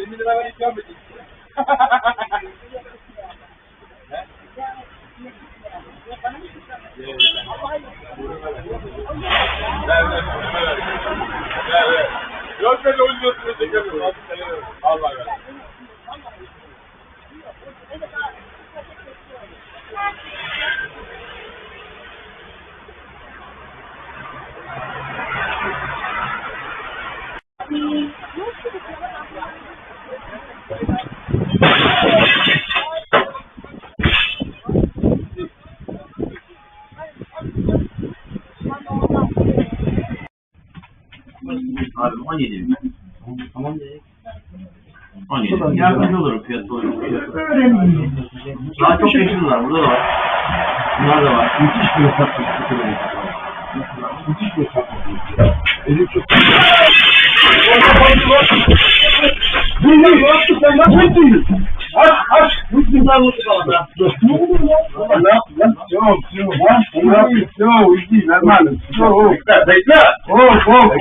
20 lira ver ikram edeyim. Yok ben götürüyor çekemiyorum. Allah ver. Abi 17 bin. Tamam dedi. 17 bin. Yardımcı olurum fiyatı. Öğrenin. Daha çok yaşlılar. Burada da var. Bunlar da var. Müthiş bir hesap Müthiş bir hesap Elim çok... Bu ne yaptı sen lan? Ne diyorsun? Aç aç. Bu güzel oldu bana. Ne oluyor lan? Ne yaptın lan? Yok yok. Lan ne yapıyorsun? Yok iyi değil. Yok. Bekle bekle. Hop hop.